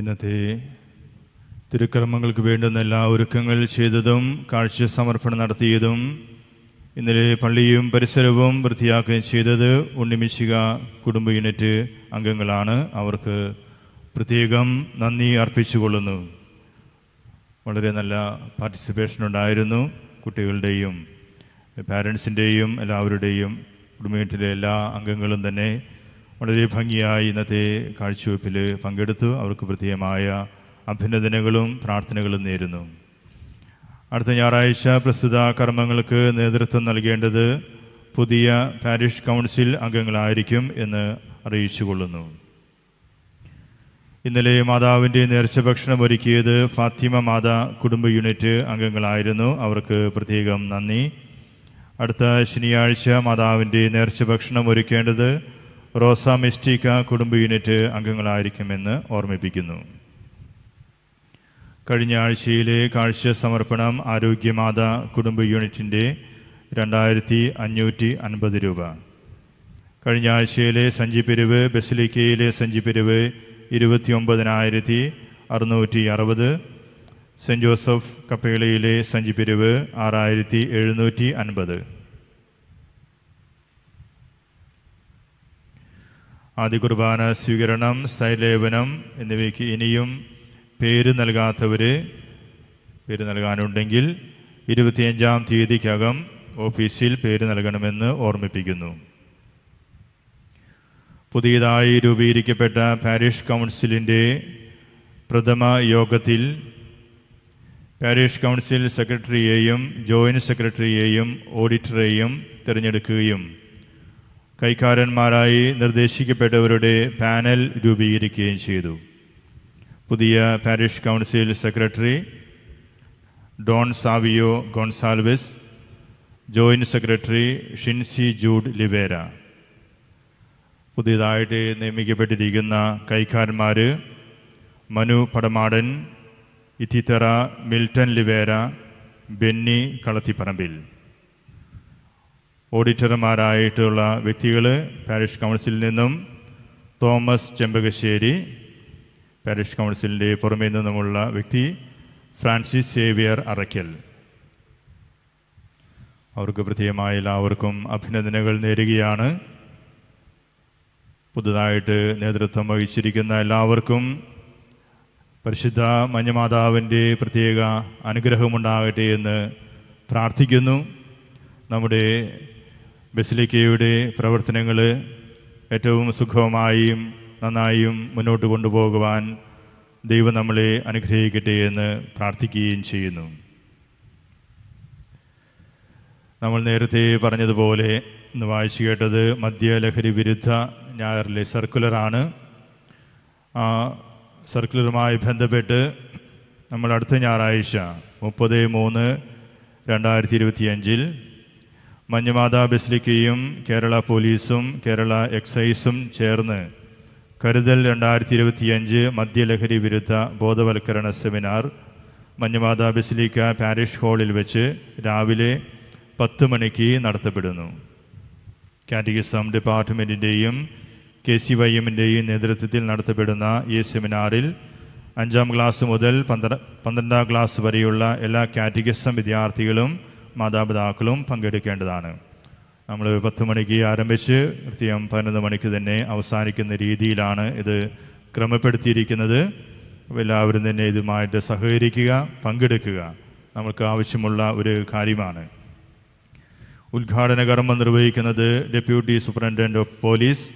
ഇന്നത്തെ തിരുക്കർമ്മങ്ങൾക്ക് വേണ്ടുന്ന എല്ലാ ഒരുക്കങ്ങൾ ചെയ്തതും കാഴ്ച സമർപ്പണം നടത്തിയതും ഇന്നലെ പള്ളിയും പരിസരവും വൃത്തിയാക്കുകയും ചെയ്തത് ഉണ്ണിമിശിക കുടുംബ യൂണിറ്റ് അംഗങ്ങളാണ്. അവർക്ക് പ്രത്യേകം നന്ദി അർപ്പിച്ചുകൊള്ളുന്നു. വളരെ നല്ല പാർട്ടിസിപ്പേഷൻ ഉണ്ടായിരുന്നു കുട്ടികളുടെയും പാരൻസിന്റെയും എല്ലാവരുടെയും കുടുംബ യൂണിറ്റിലെ എല്ലാ അംഗങ്ങളും തന്നെ വളരെ ഭംഗിയായി ഇന്നത്തെ കാഴ്ചവെപ്പിൽ പങ്കെടുത്തു. അവർക്ക് പ്രത്യേകമായ അഭിനന്ദനങ്ങളും പ്രാർത്ഥനകളും നേരുന്നു. അടുത്ത ഞായറാഴ്ച പ്രസ്തുത കർമ്മങ്ങൾക്ക് നേതൃത്വം നൽകേണ്ടത് പുതിയ പാരിഷ് കൗൺസിൽ അംഗങ്ങളായിരിക്കും എന്ന് അറിയിച്ചുകൊള്ളുന്നു. ഇന്നലെ മാതാവിന്റെ നേർച്ച ഭക്ഷണം ഒരുക്കിയത് ഫാത്തിമ മാതാ കുടുംബ യൂണിറ്റ് അംഗങ്ങളായിരുന്നു. അവർക്ക് പ്രത്യേകം നന്ദി. അടുത്ത ശനിയാഴ്ച മാതാവിന്റെ നേർച്ച ഭക്ഷണം ഒരുക്കേണ്ടത് റോസ മിസ്റ്റിക്ക കുടുംബ യൂണിറ്റ് അംഗങ്ങളായിരിക്കുമെന്ന് ഓർമ്മിപ്പിക്കുന്നു. കഴിഞ്ഞ ആഴ്ചയിലെ കാഴ്ച സമർപ്പണം ആരോഗ്യമാത കുടുംബ യൂണിറ്റിന്റെ രണ്ടായിരത്തി അഞ്ഞൂറ്റി അൻപത് രൂപ. കഴിഞ്ഞ ആഴ്ചയിലെ സഞ്ചിപ്പിരിവ് ബസിലിക്കയിലെ സഞ്ചിപ്പിരിവ് ഇരുപത്തി ഒമ്പതിനായിരത്തി അറുന്നൂറ്റി അറുപത് സെന്റ് ജോസഫ് കപ്പേളയിലെ സഞ്ചിപ്പിരിവ് ആറായിരത്തി എഴുന്നൂറ്റി അൻപത് ആദ്യ കുർബാന സ്വീകരണം സ്ഥൈലേപനം എന്നിവയ്ക്ക് ഇനിയും പേര് നൽകാത്തവർ പേര് നൽകാനുണ്ടെങ്കിൽ ഇരുപത്തിയഞ്ചാം തീയതിക്കകം ഓഫീസിൽ പേര് നൽകണമെന്ന് ഓർമ്മിപ്പിക്കുന്നു. പുതിയതായി രൂപീകരിക്കപ്പെട്ട പാരിഷ് കൗൺസിലിന്റെ പ്രഥമ യോഗത്തിൽ പാരിഷ് കൗൺസിൽ സെക്രട്ടറിയെയും ജോയിന്റ് സെക്രട്ടറിയെയും ഓഡിറ്ററെയും തിരഞ്ഞെടുക്കുകയും കൈക്കാരന്മാരായി നിർദ്ദേശിക്കപ്പെട്ടവരുടെ പാനൽ രൂപീകരിക്കുകയും ചെയ്തു. പുതിയ parish council secretary Don Savio Gonsalves joint secretary Shincy Jude Livera. പുതിയതായിട്ട് നിയമിക്കപ്പെട്ടിരിക്കുന്ന കൈക്കാരന്മാർ മനു പടമാടൻ ഇത്തിത്തറ മിൽട്ടൺ ലിവേര ബെന്നി കളത്തിപ്പറമ്പിൽ. ഓഡിറ്റർമാരായിട്ടുള്ള വ്യക്തികൾ പാരിഷ് കൗൺസിലിൽ നിന്നും തോമസ് ചെമ്പകശ്ശേരി പാരിഷ് കൗൺസിലിന്റെ പുറമേ നിന്നുമുള്ള വ്യക്തി ഫ്രാൻസിസ് സേവിയർ അറയ്ക്കൽ. അവർക്ക് പ്രത്യേകമായ എല്ലാവർക്കും അഭിനന്ദനങ്ങൾ നേരുകയാണ്. പുതുതായിട്ട് നേതൃത്വം വഹിച്ചിരിക്കുന്ന എല്ലാവർക്കും പരിശുദ്ധ മഞ്ഞമാതാവിന്റെ പ്രത്യേക അനുഗ്രഹമുണ്ടാകട്ടെ എന്ന് പ്രാർത്ഥിക്കുന്നു. നമ്മുടെ ബസിലിക്കയുടെ പ്രവർത്തനങ്ങൾ ഏറ്റവും സുഖമായും നന്നായും മുന്നോട്ട് കൊണ്ടുപോകുവാൻ ദൈവം നമ്മളെ അനുഗ്രഹിക്കട്ടെ എന്ന് പ്രാർത്ഥിക്കുകയും ചെയ്യുന്നു. നമ്മൾ നേരത്തെ പറഞ്ഞതുപോലെ ഇന്ന് വായിച്ചു കേട്ടത് മദ്യലഹരി വിരുദ്ധ ഞായറിലെ സർക്കുലറാണ് ആ സർക്കുലറുമായി ബന്ധപ്പെട്ട് നമ്മൾ അടുത്ത ഞായറാഴ്ച മുപ്പത് മൂന്ന് രണ്ടായിരത്തി ഇരുപത്തിയഞ്ചിൽ മഞ്ഞമാതാ ബസിലിക്കയും കേരള പോലീസും കേരള എക്സൈസും ചേർന്ന് കരുതൽ രണ്ടായിരത്തി ഇരുപത്തിയഞ്ച് മദ്യലഹരി വിരുദ്ധ ബോധവൽക്കരണ സെമിനാർ മഞ്ഞമാതാ ബസിലിക്ക പാരിഷ് ഹാളിൽ വെച്ച് രാവിലെ പത്ത് മണിക്ക് നടത്തപ്പെടുന്നു. കാറ്റഗിസം ഡിപ്പാർട്ട്മെന്റിന്റെയും കെ സി വൈ എമ്മിന്റെയും നേതൃത്വത്തിൽ നടത്തപ്പെടുന്ന ഈ സെമിനാറിൽ അഞ്ചാം ക്ലാസ് മുതൽ പന്ത്ര പന്ത്രണ്ടാം ക്ലാസ് വരെയുള്ള എല്ലാ കാറ്റഗിസം വിദ്യാർത്ഥികളും മാതാപിതാക്കളും പങ്കെടുക്കേണ്ടതാണ്. നമ്മൾ പത്ത് മണിക്ക് ആരംഭിച്ച് കൃത്യം പതിനൊന്ന് മണിക്ക് തന്നെ അവസാനിക്കുന്ന രീതിയിലാണ് ഇത് ക്രമപ്പെടുത്തിയിരിക്കുന്നത്. എല്ലാവരും തന്നെ ഇതുമായിട്ട് സഹകരിക്കുക പങ്കെടുക്കുക നമുക്ക് ആവശ്യമുള്ള ഒരു കാര്യമാണ്. ഉദ്ഘാടന കർമ്മം നിർവഹിക്കുന്നത് deputy superintendent of police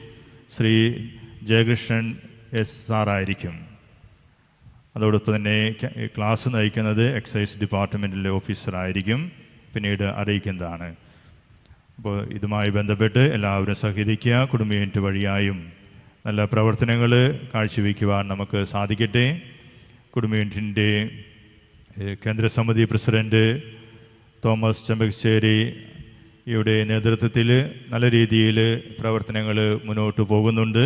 Shri Jayakrishnan S സാറായിരിക്കും. അതോടൊപ്പം തന്നെ ക്ലാസ് നയിക്കുന്നത് എക്സൈസ് ഡിപ്പാർട്ട്മെന്റിലെ ഓഫീസറായിരിക്കും. പിന്നീട് അറിയിക്കുന്നതാണ്. അപ്പോൾ ഇതുമായി ബന്ധപ്പെട്ട് എല്ലാവരും സഹകരിക്കുക കുടുംബ യൂണിറ്റ് വഴിയായും നല്ല പ്രവർത്തനങ്ങൾ കാഴ്ചവെക്കുവാൻ നമുക്ക് സാധിക്കട്ടെ. കുടുംബ യൂണിറ്റിന്റെ കേന്ദ്രസമിതി പ്രസിഡന്റ് തോമസ് ചെമ്പകശ്ശേരി ഇവിടെ നേതൃത്വത്തിൽ നല്ല രീതിയിൽ പ്രവർത്തനങ്ങൾ മുന്നോട്ട് പോകുന്നുണ്ട്.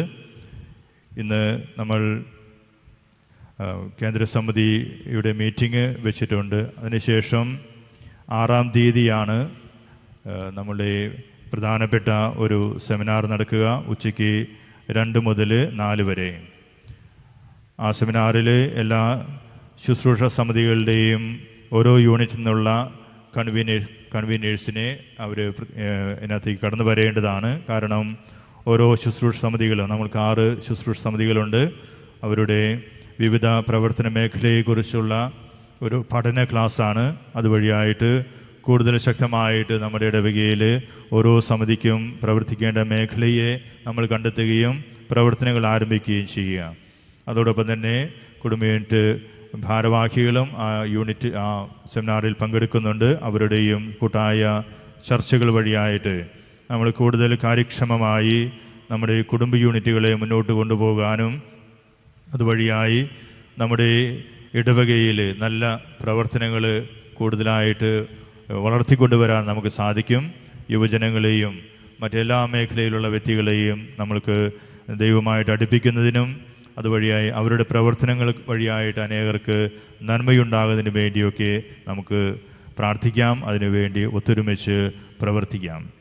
ഇന്ന് നമ്മൾ കേന്ദ്രസമിതിയുടെ മീറ്റിംഗ് വെച്ചിട്ടുണ്ട്. അതിനുശേഷം ആറാം തീയതിയാണ് നമ്മുടെ പ്രധാനപ്പെട്ട ഒരു സെമിനാർ നടക്കുക ഉച്ചയ്ക്ക് രണ്ട് മുതൽ നാല് വരെ. ആ സെമിനാറിൽ എല്ലാ ശുശ്രൂഷ സമിതികളുടെയും ഓരോ യൂണിറ്റിൽ നിന്നുള്ള കൺവീനേ കൺവീനേഴ്സിനെ അവർ ഇതിനകത്തേക്ക് കടന്നു വരേണ്ടതാണ്. കാരണം ഓരോ ശുശ്രൂഷ സമിതികളും നമ്മൾക്ക് ആറ് ശുശ്രൂഷ സമിതികളുണ്ട്. അവരുടെ വിവിധ പ്രവർത്തന മേഖലയെക്കുറിച്ചുള്ള ഒരു പഠന ക്ലാസ്സാണ്. അതുവഴിയായിട്ട് കൂടുതൽ ശക്തമായിട്ട് നമ്മുടെ ഇടവകയിൽ ഓരോ സമിതിക്കും പ്രവർത്തിക്കേണ്ട മേഖലയെ നമ്മൾ കണ്ടെത്തുകയും പ്രവർത്തനങ്ങൾ ആരംഭിക്കുകയും ചെയ്യുക. അതോടൊപ്പം തന്നെ കുടുംബ യൂണിറ്റ് ഭാരവാഹികളും ആ യൂണിറ്റ് ആ സെമിനാറിൽ പങ്കെടുക്കുന്നുണ്ട്. അവരുടെയും കൂട്ടായ ചർച്ചകൾ വഴിയായിട്ട് നമ്മൾ കൂടുതൽ കാര്യക്ഷമമായി നമ്മുടെ കുടുംബ യൂണിറ്റുകളെ മുന്നോട്ട് കൊണ്ടുപോകാനും അതുവഴിയായി നമ്മുടെ ഇടവകയിൽ നല്ല പ്രവർത്തനങ്ങൾ കൂടുതലായിട്ട് വളർത്തിക്കൊണ്ടുവരാൻ നമുക്ക് സാധിക്കും. യുവജനങ്ങളെയും മറ്റെല്ലാ മേഖലയിലുള്ള വ്യക്തികളെയും നമ്മൾക്ക് ദൈവമായിട്ട് അടുപ്പിക്കുന്നതിനും അതുവഴിയായി അവരുടെ പ്രവർത്തനങ്ങൾ വഴിയായിട്ട് അനേകർക്ക് നന്മയുണ്ടാകുന്നതിന് വേണ്ടിയൊക്കെ നമുക്ക് പ്രാർത്ഥിക്കാം. അതിനുവേണ്ടി ഒത്തൊരുമിച്ച് പ്രവർത്തിക്കാം.